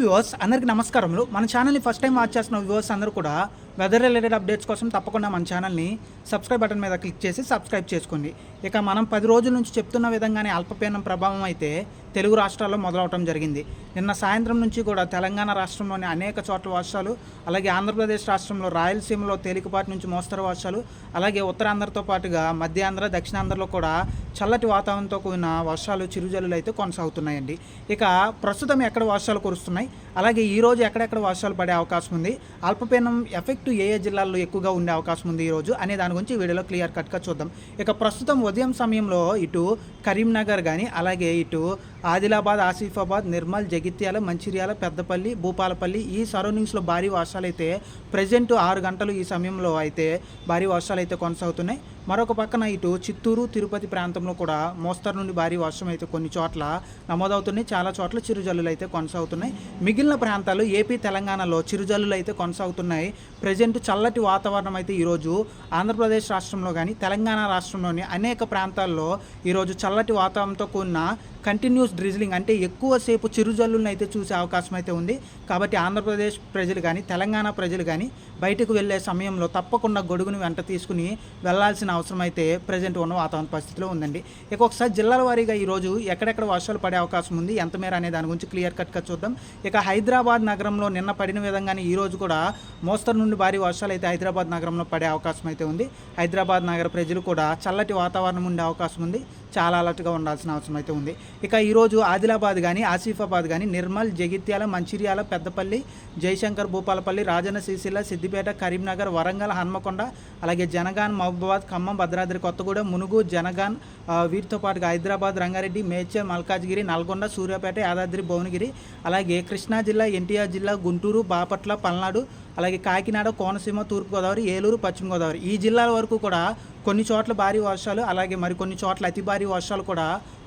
Viewers అందరికీ నమస్కారములు. మన ఛానల్ని ఫస్ట్ టైం వాచ్ చేస్తున్న వ్యూవర్స్ అందరూ కూడా వెదర్ రిలేటెడ్ అప్డేట్స్ కోసం తప్పకుండా మన ఛానల్ని సబ్స్క్రైబ్ బటన్ మీద క్లిక్ చేసి సబ్స్క్రైబ్ చేసుకోండి. ఇక మనం పది రోజుల నుంచి చెప్తున్న విధంగానే అల్పపీడనం ప్రభావం అయితే తెలుగు రాష్ట్రాల్లో మొదలవటం జరిగింది. నిన్న సాయంత్రం నుంచి కూడా తెలంగాణ రాష్ట్రంలోని అనేక చోట్ల వర్షాలు అలాగే ఆంధ్రప్రదేశ్ రాష్ట్రంలో రాయలసీమలో తేలికపాటి నుంచి మోస్తరు వర్షాలు అలాగే ఉత్తరాంధ్రతో పాటుగా మధ్యాంధ్ర దక్షిణాంధ్రలో కూడా చల్లటి వాతావరణంతో కూడిన వర్షాలు చిరుజల్లులు అయితే కొనసాగుతున్నాయండి. ఇక ప్రస్తుతం ఎక్కడ వర్షాలు కురుస్తున్నాయి? అలాగే ఈరోజు ఎక్కడెక్కడ వర్షాలు పడే అవకాశం ఉంది? అల్పపీడనం ఎఫెక్ట్ ఏ ఏ జిల్లాల్లో ఎక్కువగా ఉండే అవకాశం ఉంది ఈ రోజు అనే దాని గురించి వీడియోలో క్లియర్ కట్గా చూద్దాం. ఇక ప్రస్తుతం ఉదయం సమయంలో ఇటు కరీంనగర్ కానీ అలాగే ఇటు ఆదిలాబాద్ ఆసిఫాబాద్ నిర్మల్ జగిత్యాల మంచిర్యాల పెద్దపల్లి భూపాలపల్లి ఈ సరౌండింగ్స్లో భారీ వర్షాలు అయితే ప్రజెంట్ ఆరు గంటలు ఈ సమయంలో అయితే భారీ వర్షాలు అయితే కొనసాగుతున్నాయి. మరొక పక్కన ఇటు చిత్తూరు తిరుపతి ప్రాంతంలో కూడా మోస్తరు నుండి భారీ వర్షం అయితే కొన్ని చోట్ల నమోదవుతున్నాయి. చాలా చోట్ల చిరుజల్లులు అయితే కొనసాగుతున్నాయి. మిగిలిన ప్రాంతాలు ఏపీ తెలంగాణలో చిరుజల్లులు అయితే కొనసాగుతున్నాయి. ప్రజెంట్ చల్లటి వాతావరణం అయితే ఈరోజు ఆంధ్రప్రదేశ్ రాష్ట్రంలో కానీ తెలంగాణ రాష్ట్రంలోని అనేక ప్రాంతాల్లో ఈరోజు చల్లటి వాతావరణంతో కూడిన కంటిన్యూస్ డ్రిజిలింగ్ అంటే ఎక్కువసేపు చిరుజల్లులను అయితే చూసే అవకాశం అయితే ఉంది. కాబట్టి ఆంధ్రప్రదేశ్ ప్రజలు కానీ తెలంగాణ ప్రజలు కానీ బయటకు వెళ్ళే సమయంలో తప్పకుండా గొడుగుని వెంట తీసుకుని వెళ్ళాల్సిన అవసరం అయితే ప్రజెంట్ ఉన్న వాతావరణ పరిస్థితిలో ఉందండి. ఇక ఒకసారి జిల్లాల వారీగా ఈరోజు ఎక్కడెక్కడ వర్షాలు పడే అవకాశం ఉంది? ఎంత మేర అనే దాని గురించి క్లియర్ కట్గా చూద్దాం. ఇక హైదరాబాద్ నగరంలో నిన్న పడిన విధంగానే ఈ రోజు కూడా మోస్తరు నుండి భారీ వర్షాలు అయితే హైదరాబాద్ నగరంలో పడే అవకాశం అయితే ఉంది. హైదరాబాద్ నగర ప్రజలు కూడా చల్లటి వాతావరణం ఉండే అవకాశం ఉంది. చాలా అలర్ట్గా ఉండాల్సిన అవసరం అయితే ఉంది. ఇక ఈరోజు ఆదిలాబాద్ కానీ ఆసిఫాబాద్ కానీ నిర్మల్ జగిత్యాల మంచిర్యాల పెద్దపల్లి జయశంకర్ భూపాలపల్లి రాజన్న సిరిసిల్ల సిద్దిపేట కరీంనగర్ వరంగల్ హన్మకొండ అలాగే జనగాన్ మహబూబాబాద్ ఖమ్మం భద్రాద్రి కొత్తగూడెం మునుగు జనగాన్ వీరితో వీటితో పాటుగా హైదరాబాద్ రంగారెడ్డి మేడ్చల్ మల్కాజ్గిరి నల్గొండ సూర్యాపేట యాదాద్రి భువనగిరి అలాగే కృష్ణా జిల్లా ఎన్టీఆర్ జిల్లా గుంటూరు బాపట్ల పల్నాడు అలాగే కాకినాడ కోనసీమ తూర్పుగోదావరి ఏలూరు పశ్చిమ గోదావరి ఈ జిల్లాల వరకు కూడా కొన్ని చోట్ల భారీ వర్షాలు అలాగే మరికొన్ని చోట్ల అతి భారీ వర్షాలు కూడా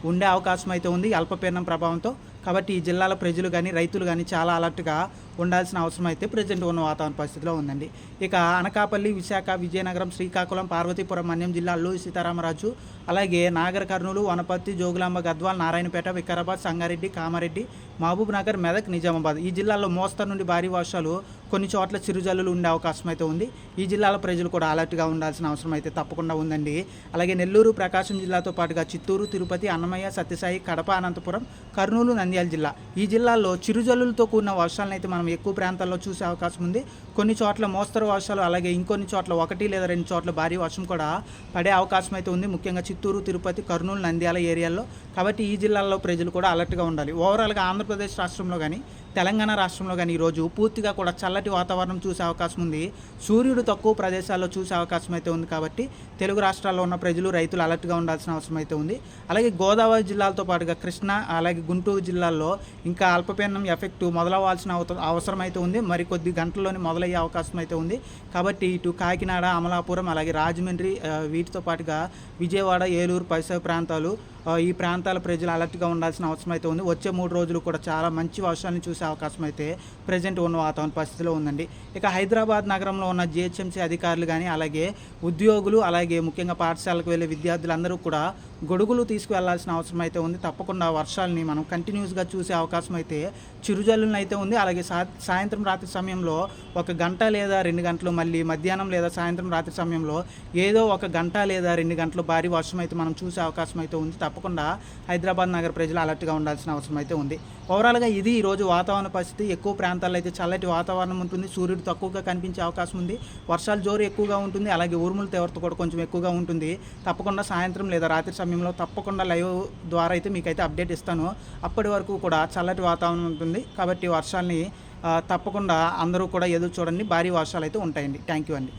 ఉండే అవకాశం అయితే ఉంది అల్పపీడనం ప్రభావంతో. కాబట్టి ఈ జిల్లాల ప్రజలు కానీ రైతులు కానీ చాలా అలర్ట్గా ఉండాల్సిన అవసరం అయితే ప్రజెంట్ ఉన్న వాతావరణ పరిస్థితిలో ఉందండి. ఇక అనకాపల్లి విశాఖ విజయనగరం శ్రీకాకుళం పార్వతీపురం మన్యం జిల్లా అల్లూరి సీతారామరాజు అలాగే నాగర్ కర్నూలు వనపర్తి జోగులాంబ గద్వాల్ నారాయణపేట వికారాబాద్ సంగారెడ్డి కామారెడ్డి మహబూబ్ నగర్ మెదక్ నిజామాబాద్ ఈ జిల్లాల్లో మోస్తరు నుండి భారీ వర్షాలు కొన్ని చోట్ల చిరుజల్లులు ఉండే అవకాశం అయితే ఉంది. ఈ జిల్లాల ప్రజలు కూడా అలర్ట్గా ఉండాల్సిన అవసరం అయితే తప్పకుండా ఉందండి. అలాగే నెల్లూరు ప్రకాశం జిల్లాతో పాటుగా చిత్తూరు తిరుపతి అన్నమయ్య సత్యసాయి కడప అనంతపురం కర్నూలు నంద్యాల జిల్లా. ఈ జిల్లాల్లో చిరుజల్లులతో కూడిన వర్షాలను అయితే మనం ఎక్కువ ప్రాంతాల్లో చూసే అవకాశం ఉంది. కొన్ని చోట్ల మోస్తరు వర్షాలు అలాగే ఇంకొన్ని చోట్ల ఒకటి లేదా రెండు చోట్ల భారీ వర్షం కూడా పడే అవకాశం అయితే ఉంది. ముఖ్యంగా చిత్తూరు తిరుపతి కర్నూలు నంద్యాల ఏరియాల్లో. కాబట్టి ఈ జిల్లాల్లో ప్రజలు కూడా అలర్ట్గా ఉండాలి. ఓవరాల్గా ఆంధ్రప్రదేశ్ రాష్ట్రంలో కానీ తెలంగాణ రాష్ట్రంలో కానీ ఈరోజు పూర్తిగా కూడా చల్లటి వాతావరణం చూసే అవకాశం ఉంది. సూర్యుడు తక్కువ ప్రదేశాల్లో చూసే అవకాశం అయితే ఉంది కాబట్టి తెలుగు రాష్ట్రాల్లో ఉన్న ప్రజలు రైతులు అలర్ట్గా ఉండాల్సిన అవసరం అయితే ఉంది. అలాగే గోదావరి జిల్లాలతో పాటుగా కృష్ణా అలాగే గుంటూరు జిల్లాల్లో ఇంకా అల్పపీడనం ఎఫెక్ట్ మొదలవ్వాల్సిన అవసరం అయితే ఉంది. మరి కొద్ది గంటల్లోనే మొదలయ్యే అవకాశం అయితే ఉంది. కాబట్టి ఇటు కాకినాడ అమలాపురం అలాగే రాజమండ్రి వీటితో పాటుగా విజయవాడ ఏలూరు పరిసర ప్రాంతాలు ఈ ప్రాంతాల ప్రజలు అలర్ట్గా ఉండాల్సిన అవసరం అయితే ఉంది. వచ్చే మూడు రోజులు కూడా చాలా మంచి వర్షాలను చూసే అవకాశం అయితే ప్రజెంట్ ఉన్న వాతావరణ పరిస్థితిలో ఉందండి. ఇక హైదరాబాద్ నగరంలో ఉన్న జిహెచ్ఎంసీ అధికారులు కానీ అలాగే ఉద్యోగులు అలాగే ముఖ్యంగా పాఠశాలకు వెళ్ళే విద్యార్థులందరూ కూడా గొడుగులు తీసుకువెళ్ళాల్సిన అవసరం అయితే ఉంది. తప్పకుండా వర్షాలని మనం కంటిన్యూస్గా చూసే అవకాశం అయితే చిరుజల్లులను అయితే ఉంది. అలాగే సా సాయంత్రం రాత్రి సమయంలో ఒక గంట లేదా రెండు గంటలు మళ్ళీ మధ్యాహ్నం లేదా సాయంత్రం రాత్రి సమయంలో ఏదో ఒక గంట లేదా రెండు గంటలు భారీ వర్షం అయితే మనం చూసే అవకాశం అయితే ఉంది. తప్ప తప్పకుండా హైదరాబాద్ నగర ప్రజలు అలర్ట్గా ఉండాల్సిన అవసరం అయితే ఉంది. ఓవరాల్గా ఇది ఈరోజు వాతావరణ పరిస్థితి. ఎక్కువ ప్రాంతాల్లో అయితే చల్లటి వాతావరణం ఉంటుంది. సూర్యుడు తక్కువగా కనిపించే అవకాశం ఉంది. వర్షాలు జోరు ఎక్కువగా ఉంటుంది. అలాగే ఉరుముల తీవ్రత కూడా కొంచెం ఎక్కువగా ఉంటుంది. తప్పకుండా సాయంత్రం లేదా రాత్రి సమయంలో తప్పకుండా లైవ్ ద్వారా అయితే మీకైతే అప్డేట్ ఇస్తాను. అప్పటి వరకు కూడా చల్లటి వాతావరణం ఉంటుంది. కాబట్టి వర్షాలని తప్పకుండా అందరూ కూడా ఎదురు చూడండి. భారీ వర్షాలు అయితే ఉంటాయండి. థ్యాంక్ యూ అండి.